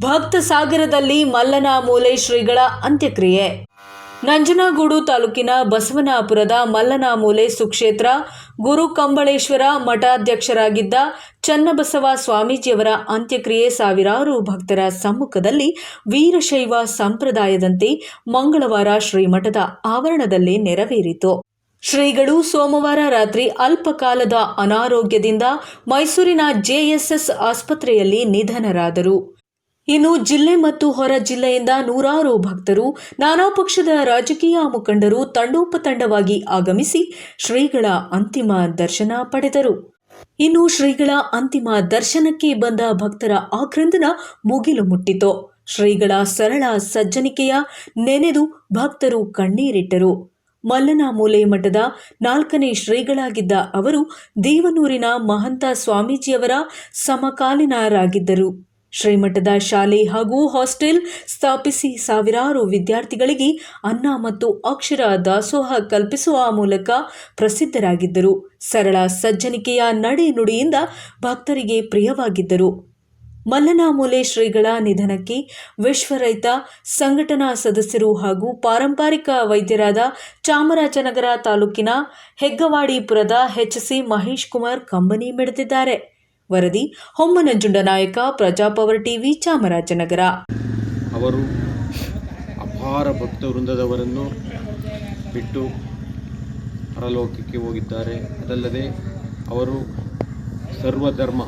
ಭಕ್ತ ಸಾಗರದಲ್ಲಿ ಮಲ್ಲನ ಮೂಲೆ ಶ್ರೀಗಳ ಅಂತ್ಯಕ್ರಿಯೆ. ನಂಜನಗೂಡು ತಾಲೂಕಿನ ಬಸವನಾಪುರದ ಮಲ್ಲನಾಮೂಲೆ ಸುಕ್ಷೇತ್ರ ಗುರು ಕಂಬಳೇಶ್ವರ ಮಠಾಧ್ಯಕ್ಷರಾಗಿದ್ದ ಚನ್ನಬಸವ ಸ್ವಾಮೀಜಿಯವರ ಅಂತ್ಯಕ್ರಿಯೆ ಸಾವಿರಾರು ಭಕ್ತರ ಸಮ್ಮುಖದಲ್ಲಿ ವೀರಶೈವ ಸಂಪ್ರದಾಯದಂತೆ ಮಂಗಳವಾರ ಶ್ರೀಮಠದ ಆವರಣದಲ್ಲಿ ನೆರವೇರಿತು. ಶ್ರೀಗಳು ಸೋಮವಾರ ರಾತ್ರಿ ಅಲ್ಪಕಾಲದ ಅನಾರೋಗ್ಯದಿಂದ ಮೈಸೂರಿನ ಜೆಎಸ್ಎಸ್ ಆಸ್ಪತ್ರೆಯಲ್ಲಿ ನಿಧನರಾದರು. ಇನ್ನು ಜಿಲ್ಲೆ ಮತ್ತು ಹೊರ ಜಿಲ್ಲೆಯಿಂದ ನೂರಾರು ಭಕ್ತರು ನಾನಾ ಪಕ್ಷದ ರಾಜಕೀಯ ಮುಖಂಡರು ತಂಡೋಪತಂಡವಾಗಿ ಆಗಮಿಸಿ ಶ್ರೀಗಳ ಅಂತಿಮ ದರ್ಶನ ಪಡೆದರು. ಇನ್ನು ಶ್ರೀಗಳ ಅಂತಿಮ ದರ್ಶನಕ್ಕೆ ಬಂದ ಭಕ್ತರ ಆಕ್ರಂದನ ಮುಗಿಲು ಮುಟ್ಟಿತು. ಶ್ರೀಗಳ ಸರಳ ಸಜ್ಜನಿಕೆಯ ನೆನೆದು ಭಕ್ತರು ಕಣ್ಣೀರಿಟ್ಟರು. ಮಲ್ಲನಾಮೂಲೆ ಮಠದ ನಾಲ್ಕನೇ ಶ್ರೀಗಳಾಗಿದ್ದ ಅವರು ದೇವನೂರಿನ ಮಹಂತ ಸ್ವಾಮೀಜಿಯವರ ಸಮಕಾಲೀನರಾಗಿದ್ದರು. ಶ್ರೀಮಠದ ಶಾಲೆ ಹಾಗೂ ಹಾಸ್ಟೆಲ್ ಸ್ಥಾಪಿಸಿ ಸಾವಿರಾರು ವಿದ್ಯಾರ್ಥಿಗಳಿಗೆ ಅನ್ನ ಮತ್ತು ಅಕ್ಷರ ದಾಸೋಹ ಕಲ್ಪಿಸುವ ಮೂಲಕ ಪ್ರಸಿದ್ಧರಾಗಿದ್ದರು. ಸರಳ ಸಜ್ಜನಿಕೆಯ ನಡೆ ನುಡಿಯಿಂದ ಭಕ್ತರಿಗೆ ಪ್ರಿಯವಾಗಿದ್ದರು. ಮಲ್ಲನಾಮೂಲೆ ಶ್ರೀಗಳ ನಿಧನಕ್ಕೆ ವಿಶ್ವರೈತ, ಸಂಘಟನಾ ಸದಸ್ಯರು ಹಾಗೂ ಪಾರಂಪರಿಕ ವೈದ್ಯರಾದ ಚಾಮರಾಜನಗರ ತಾಲೂಕಿನ ಹೆಗ್ಗವಾಡಿಪುರದ ಎಚ್ಸಿ ಮಹೇಶ್ ಕುಮಾರ್ ಕಂಬನಿ ಮಿಡಿದಿದ್ದಾರೆ. ವರದಿ ಹೊಮ್ಮನಂಜುಂಡ ನಾಯಕ ಪ್ರಜಾಪವರ್ ಟಿವಿ, ಚಾಮರಾಜನಗರ. ಅವರು ಅಪಾರ ಭಕ್ತ ವೃಂದದವರನ್ನು ಬಿಟ್ಟು ಪರಲೋಕಕ್ಕೆ ಹೋಗಿದ್ದಾರೆ. ಅದಲ್ಲದೆ ಅವರು ಸರ್ವಧರ್ಮ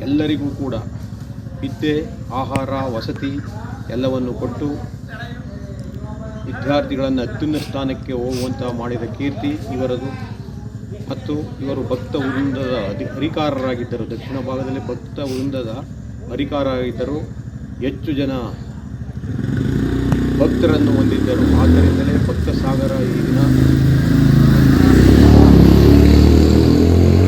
ಎಲ್ಲರಿಗೂ ಕೂಡ ವಿದ್ಯೆ ಆಹಾರ, ವಸತಿ ಎಲ್ಲವನ್ನು ಕೊಟ್ಟು ವಿದ್ಯಾರ್ಥಿಗಳನ್ನು ಅತ್ಯುನ್ನತ ಸ್ಥಾನಕ್ಕೆ ಹೋಗುವಂತಹ ಮಾಡಿದ ಕೀರ್ತಿ ಇವರದು. ಮತ್ತು ಇವರು ಭಕ್ತ ವೃಂದದ ಅಧಿ ಹರಿಕಾರರಾಗಿದ್ದರು ದಕ್ಷಿಣ ಭಾಗದಲ್ಲಿ ಭಕ್ತ ವೃಂದದ ಹರಿಕಾರರಾಗಿದ್ದರು ಹೆಚ್ಚು ಜನ ಭಕ್ತರನ್ನು ಹೊಂದಿದ್ದರು. ಆದ್ದರಿಂದಲೇ ಭಕ್ತ ಸಾಗರ ಈ